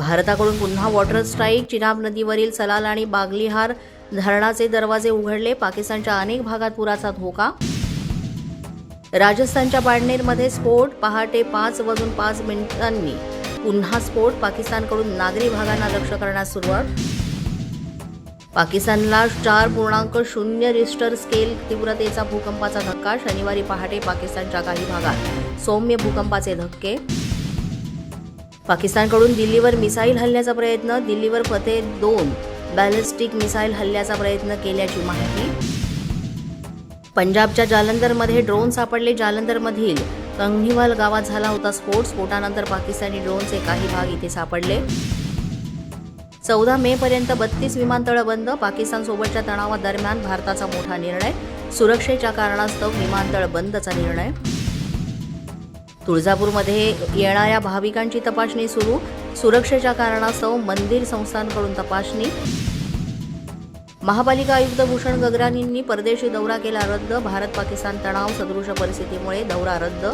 भारताकडून पुन्हा water strike Chenab नदीवरील सलाल आणि बागलिहार धरणाचे दरवाजे उघडले. पाकिस्तानच्या अनेक भागात पुराचा धोका. राजस्थानच्या बाडनेरमध्ये स्फोट पहाटे पाच वाजून पाच मिनिटांनी पुन्हा स्फोट. पाकिस्तानकडून नागरी भागांना लक्ष्य करण्यास सुरुवात. पाकिस्तानला चार पूर्णांक शून्य रिस्टर स्केल तीव्रतेचा भूकंपाचा धक्का. शनिवारी पहाटे पाकिस्तानच्या काही भागात सौम्य भूकंपाचे धक्के. पाकिस्तानकडून दिल्लीवर मिसाईल हल्ल्याचा प्रयत्न दिल्लीवर फते दोन बॅलिस्टिक मिसाईल हल्ल्याचा प्रयत्न केल्याची माहिती. पंजाबच्या जालंधरमध्ये ड्रोन सापडले. जालंधरमधील कंघीवाल गावात झाला होता स्फोट. स्फोटानंतर पाकिस्तानी ड्रोनचे काही भाग इथे सापडले. चौदा मे पर्यंत बत्तीस विमानतळ बंद. पाकिस्तान सोबतच्या तणावादरम्यान भारताचा मोठा निर्णय. सुरक्षेच्या कारणास्तव विमानतळ बंदचा निर्णय. तुळजापूरमध्ये येणाऱ्या भाविकांची तपासणी सुरू. सुरक्षेच्या कारणास्तव मंदिर संस्थांकडून तपासणी. महापालिका आयुक्त भूषण गगरानींनी परदेशी दौरा केला रद्द. भारत पाकिस्तान तणाव सदृश परिस्थितीमुळे दौरा रद्द.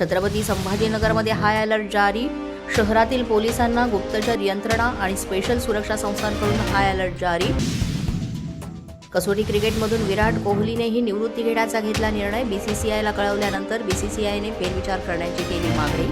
छत्रपती संभाजीनगरमध्ये हाय अलर्ट जारी. शहरातील पोलिसांना गुप्तचर यंत्रणा आणि स्पेशल सुरक्षा संस्थांकडून हाय अलर्ट जारी. कसोटी क्रिकेटमधून विराट कोहलीनेही निवृत्ती घेण्याचा घेतला निर्णय. बीसीसीआयला कळवल्यानंतर बीसीसीआयने फेरविचार करण्याची केली मागणी.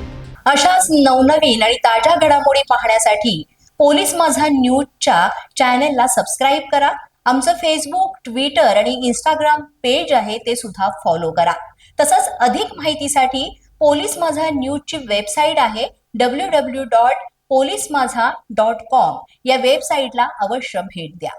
अशाच नवनवीन आणि ताज्या घडामोडी पाहण्यासाठी पोलीस माझा न्यूजच्या चॅनेलला सबस्क्राईब करा. आमचं फेसबुक ट्विटर आणि इंस्टाग्राम पेज आहे ते सुद्धा फॉलो करा. तसंच अधिक माहितीसाठी पोलीस माझा न्यूजची वेबसाईट आहे W W dot police Majha dot com या वेबसाईटला अवश्य भेट द्या.